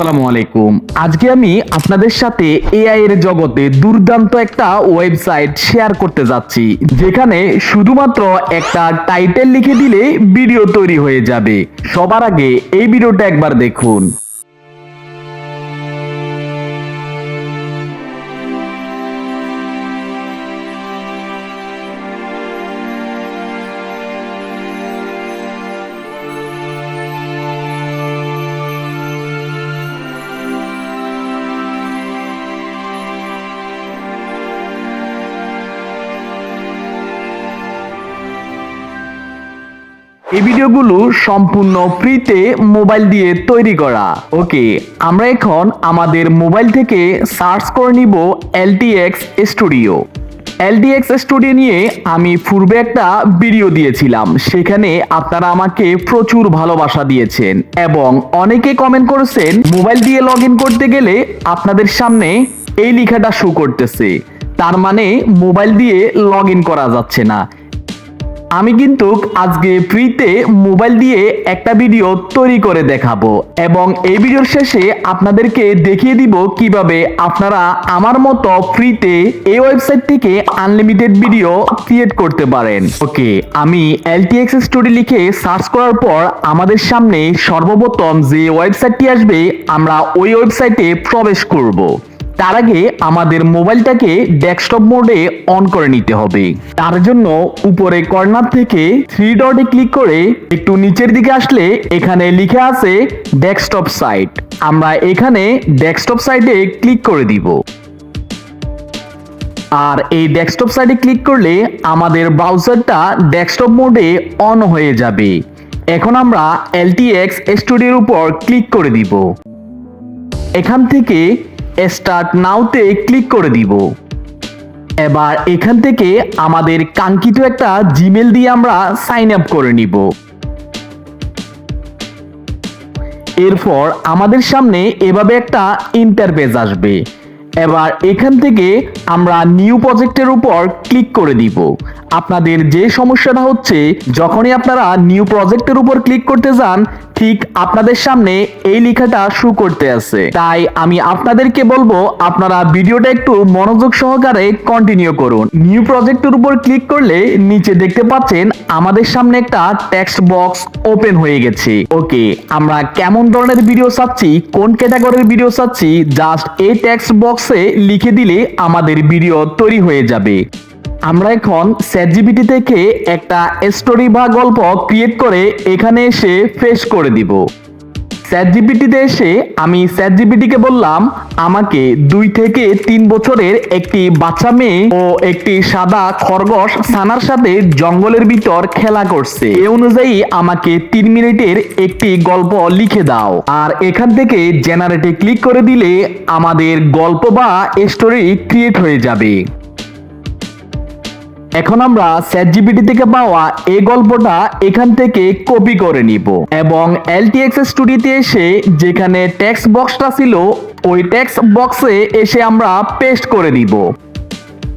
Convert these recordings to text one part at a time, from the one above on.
আসসালামু আলাইকুম। আজকে আমি আপনাদের সাথে এআই এর জগতে দুর্দান্ত একটা ওয়েবসাইট শেয়ার করতে যাচ্ছি, যেখানে শুধুমাত্র একটা টাইটেল লিখে দিলে ভিডিও তৈরি হয়ে যাবে। সবার আগে এই ভিডিওটা একবার দেখুন। এই ভিডিওগুলো সম্পূর্ণ ফ্রিতে মোবাইল দিয়ে তৈরি করা। ওকে, আমরা এখন আমাদের মোবাইল থেকে সার্চ করে নিব এলটিএক্স স্টুডিও। এলটিএক্স স্টুডিও নিয়ে আমি পূর্বে একটা ভিডিও দিয়েছিলাম। সেখানে আপনারা আমাকে প্রচুর ভালোবাসা দিয়েছেন এবং অনেকে কমেন্ট করেছেন, মোবাইল দিয়ে লগ করতে গেলে আপনাদের সামনে এই লেখাটা শো করতেছে। তার মানে মোবাইল দিয়ে লগ করা যাচ্ছে না। আমি কিন্তু আজকে ফ্রিতে মোবাইল দিয়ে একটা ভিডিও তৈরি করে দেখাবো এবং এই ভিডিওর শেষে আপনাদেরকে দেখিয়ে দিব কীভাবে আপনারা আমার মতো ফ্রিতে এই ওয়েবসাইট থেকে আনলিমিটেড ভিডিও ক্রিয়েট করতে পারেন। ওকে, আমি এলটিএক্স স্টোরি লিখে সার্চ করার পর আমাদের সামনে সর্বপ্রথম যে ওয়েবসাইটটি আসবে, আমরা ওই ওয়েবসাইটে প্রবেশ করব। তার আগে আমাদের মোবাইলটাকে ডেস্কটপ মোডে অন করে নিতে হবে। তার জন্য উপরে কর্নার থেকে থ্রি ডটে ক্লিক করে একটু নিচের দিকে আসলে এখানে লিখে আছে ডেস্কটপ সাইট। আমরা এখানে ডেস্কটপ সাইটে ক্লিক করে দিব। আর এই ডেস্কটপ সাইটে ক্লিক করলে আমাদের ব্রাউজারটা ডেস্কটপ মোডে অন হয়ে যাবে। এখন আমরা এলটিএক্স স্টুডিওর উপর ক্লিক করে দিব। এখান থেকে স্টার্ট নাওতে ক্লিক করে দিব। এবার এখান থেকে আমাদের কাঙ্ক্ষিত একটা জিমেল দিয়ে আমরা সাইন আপ করে নিব। এরপর আমাদের সামনে এভাবে একটা ইন্টারপেজ আসবে। এবার এখান থেকে আমরা নিউ প্রজেক্টের উপর ক্লিক করে দিব। আপনাদের যে সমস্যাটা হচ্ছে, যখনই আপনারা নিউ প্রজেক্টের উপর ক্লিক করতে যান, ঠিক আপনাদের সামনে এই লেখাটা শু করতে আছে। তাই আমি আপনাদেরকে বলব, আপনারা ভিডিওটা একটু মনোযোগ সহকারে কন্টিনিউ করুন। নিউ প্রজেক্টের উপর ক্লিক করলে নিচে দেখতে পাচ্ছেন, আমাদের সামনে একটা টেক্সট বক্স ওপেন হয়ে গেছে। ওকে, আমরা কেমন ধরনের ভিডিও চাচ্ছি, কোন ক্যাটাগরির ভিডিও চাচ্ছি জাস্ট এই টেক্সট বক্সে লিখে দিলে আমাদের ভিডিও তৈরি হয়ে যাবে। আমরা এখন চ্যাটজিপিটি থেকে একটা স্টোরি বা গল্প ক্রিয়েট করে এখানে এসে ফেস করে দিব। চ্যাটজিপিটিতে এসে আমি চ্যাটজিপিটিকে বললাম, আমাকে দুই থেকে তিন বছরের একটি বাচ্চা মেয়ে ও একটি সাদা খরগোশ সানার সাথে জঙ্গলের ভিতর খেলা করছে। এ অনুযায়ী আমাকে তিন মিনিটের একটি গল্প লিখে দাও। আর এখান থেকে জেনারেটে ক্লিক করে দিলে আমাদের গল্প বা স্টোরি ক্রিয়েট হয়ে যাবে। এখন আমরা চ্যাটজিপিটি থেকে পাওয়া এই গল্পটা এখান থেকে কপি করে নিব। এবং এলটিএক্স স্টুডিওতে এসে যেখানে টেক্সট বক্সটা ছিল, ওই টেক্সট বক্সে এসে আমরা পেস্ট করে দিব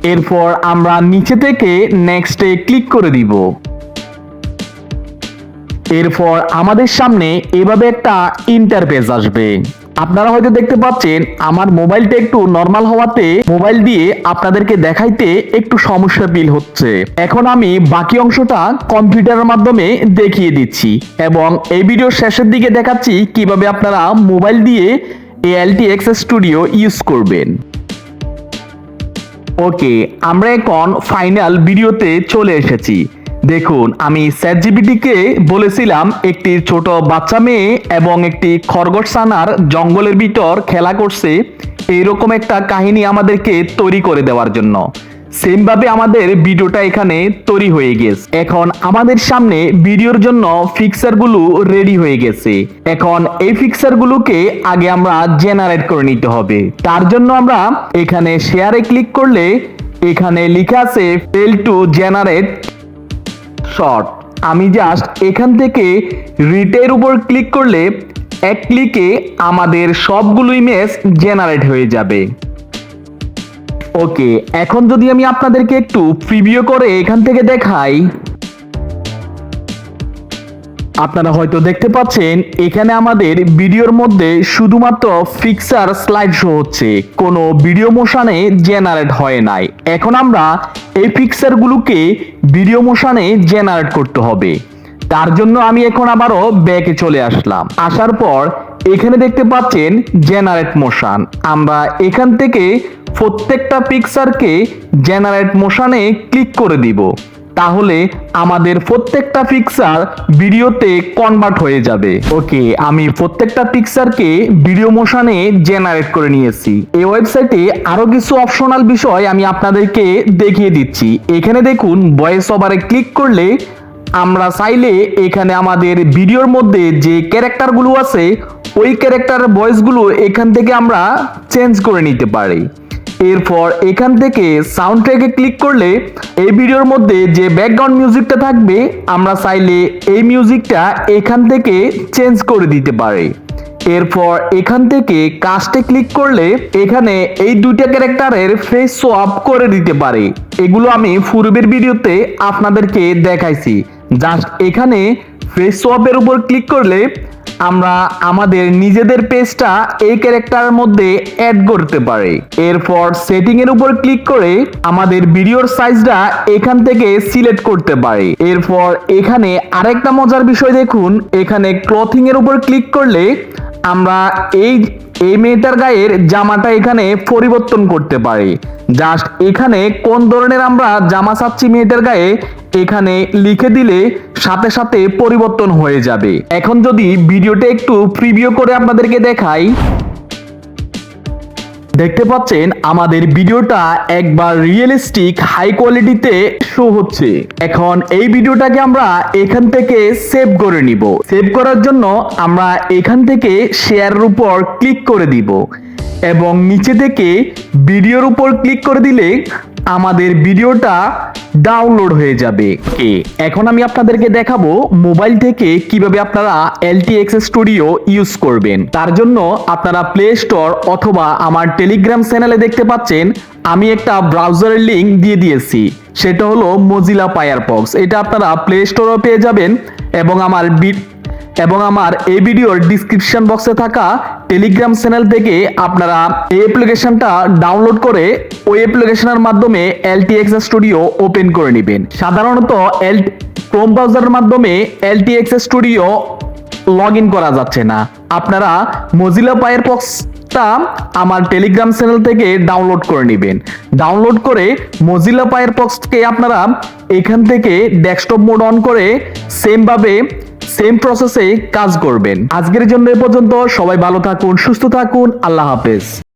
এরপর আমরা নিচে থেকে নেক্সটে ক্লিক করে দিব। এরপর আমাদের সামনে এভাবে একটা ইন্টারফেস আসবে। আপনারা হয়তো দেখতে পাচ্ছেন, আমার মোবাইলটা একটু নর্মাল হওয়াতে মোবাইল দিয়ে আপনাদেরকে দেখাইতে একটু সমস্যা ফিল হচ্ছে। এখন আমি বাকি অংশটা কম্পিউটারের মাধ্যমে দেখিয়ে দিচ্ছি এবং এই ভিডিও শেষের দিকে দেখাচ্ছি কীভাবে আপনারা মোবাইল দিয়ে এএলটিএক্স স্টুডিও ইউজ করবেন। ওকে আমরা এখন ফাইনাল ভিডিওতে চলে এসেছি। দেখুন, আমি চ্যাটজিপিটিকে বলেছিলাম একটি ছোট বাচ্চা মেয়ে এবং একটি খরগোশ সানার জঙ্গলের ভিতর খেলা করছে। এইরকম একটা কাহিনী আমাদেরকে তৈরি করে দেওয়ার জন্য। সেম ভাবে আমাদের ভিডিওটা এখানে তৈরি হয়ে গেছে। এখন আমাদের সামনে ভিডিওর জন্য ফিক্সারগুলো রেডি হয়ে গেছে। এখন এই ফিক্সারগুলোকে আগে আমরা জেনারেট করে নিতে হবে। তার জন্য আমরা এখানে শেয়ারে ক্লিক করলে এখানে লেখা আছে ফেল টু জেনারেট শর্ট। আমি জাস্ট এখান থেকে রিটের উপর ক্লিক করলে এক ক্লিকে আমাদের সবগুলো ইমেজ জেনারেট হয়ে যাবে। ওকে এখন যদি আমি আপনাদেরকে একটু প্রিভিউ করে এখান থেকে দেখাই। আপনারা হয়তো দেখতে পাচ্ছেন, এখানে আমাদের ভিডিওর মধ্যে শুধুমাত্র ফিক্সার স্লাইড শো হচ্ছে। কোনো ভিডিও মোশনে জেনারেট হয় নাই। এখন আমরা এই ফিক্সারগুলোকে ভিডিও মোশনে জেনারেট করতে হবে। তার জন্য আমি এখন আবারও ব্যাকে চলে আসলাম। আসার পর এখানে দেখতে পাচ্ছেন জেনারেট মোশন আমরা এখান থেকে প্রত্যেকটা পিকচারকে জেনারেট মোশনে ক্লিক করে দিব। তাহলে আমাদের প্রত্যেকটা পিকচার ভিডিওতে কনভার্ট হয়ে যাবে। ওকে, আমি প্রত্যেকটা পিকচারকে ভিডিও মোশনে জেনারেট করে নিয়েছি। এই ওয়েবসাইটে আরও কিছু অপশনাল বিষয় আমি আপনাদেরকে দেখিয়ে দিচ্ছি। এখানে দেখুন ভয়েস ওভারে ক্লিক করলে আমরা চাইলে এখানে আমাদের ভিডিওর মধ্যে যে ক্যারেক্টারগুলো আছে, ওই ক্যারেক্টার ভয়েসগুলো এখান থেকে আমরা চেঞ্জ করে নিতে পারি। এরপর এখান থেকে সাউন্ড ট্র্যাকে ক্লিক করলে এই ভিডিওর মধ্যে যে ব্যাকগ্রাউন্ড মিউজিকটা থাকবে, আমরা চাইলে এই মিউজিকটা এখান থেকে চেঞ্জ করে দিতে পারি। এরপর এখান থেকে কাস্টে ক্লিক করলে এখানে এই দুইটা ক্যারেক্টারের ফেস সোয়াপ করে দিতে পারে। এগুলো আমি পূর্বের ভিডিওতে আপনাদেরকে দেখাইছি। জাস্ট এখানে ফেস সোয়াপের উপর ক্লিক করলে আমরা আমাদের নিজেদের পেজটা এই ক্যারেক্টার মধ্যে অ্যাড করতে পারি। এরপর সেটিং এর উপর ক্লিক করে আমাদের ভিডিওর সাইজটা এখান থেকে সিলেক্ট করতে পারি। এরপর এখানে আরেকটা মজার বিষয় দেখুন, এখানে ক্লথিং এর উপর ক্লিক করলে আমরা এই এই মেয়েটার গায়ের জামাটা এখানে পরিবর্তন করতে পারে। জাস্ট এখানে কোন ধরনের আমরা জামা চাচ্ছি মেয়েটার গায়ে, এখানে লিখে দিলে সাথে সাথে পরিবর্তন হয়ে যাবে। এখন যদি ভিডিওটা একটু প্রিভিউ করে আপনাদেরকে দেখাই। দেখতে পাচ্ছেন, আমাদের ভিডিওটা একবার রিয়েলিস্টিক হাই কোয়ালিটিতে শো হচ্ছে। এখন এই ভিডিওটাকে আমরা এখান থেকে সেভ করে নিব। সেভ করার জন্য আমরা এখান থেকে শেয়ারের উপর ক্লিক করে দিব। এবং নিচে থেকে ভিডিওর উপর ক্লিক করে দিলে আমাদের ভিডিওটা ডাউনলোড হয়ে যাবে। কে? এখন আমি আপনাদেরকে দেখাবো মোবাইল থেকে কীভাবে আপনারা এলটিএক্স স্টুডিও ইউজ করবেন। তার জন্য আপনারা প্লে স্টোর অথবা আমার টেলিগ্রাম চ্যানেলে দেখতে পাচ্ছেন আমি একটা ব্রাউজারের লিঙ্ক দিয়ে দিয়েছি। সেটা হলো মজিলা পায়ারপক্স এটা আপনারা প্লে স্টোরেও পেয়ে যাবেন এবং আমার বি- এবং আমার এই ভিডিওর ডিসক্রিপশন বক্সে থাকা টেলিগ্রাম চ্যানেল থেকে আপনারা এই অ্যাপ্লিকেশনটা ডাউনলোড করে ওই অ্যাপ্লিকেশনের মাধ্যমে এলটিএক্স স্টুডিও ওপেন করে নেবেন। সাধারণত এল ক্রোম ব্রাউজারের মাধ্যমে এলটিএক্স স্টুডিও লগ ইন করা যাচ্ছে না। আপনারা মজিলা ফায়ারফক্সটা আমার টেলিগ্রাম চ্যানেল থেকে ডাউনলোড করে নেবেন। ডাউনলোড করে মজিলা ফায়ারফক্সকে আপনারা এখান থেকে ডেস্কটপ মোড অন করে সেম ভাবে সেম প্রসেসে কাজ করবেন। আজকের জন্য এ পর্যন্ত। সবাই ভালো থাকুন, সুস্থ থাকুন। আল্লাহ হাফেজ।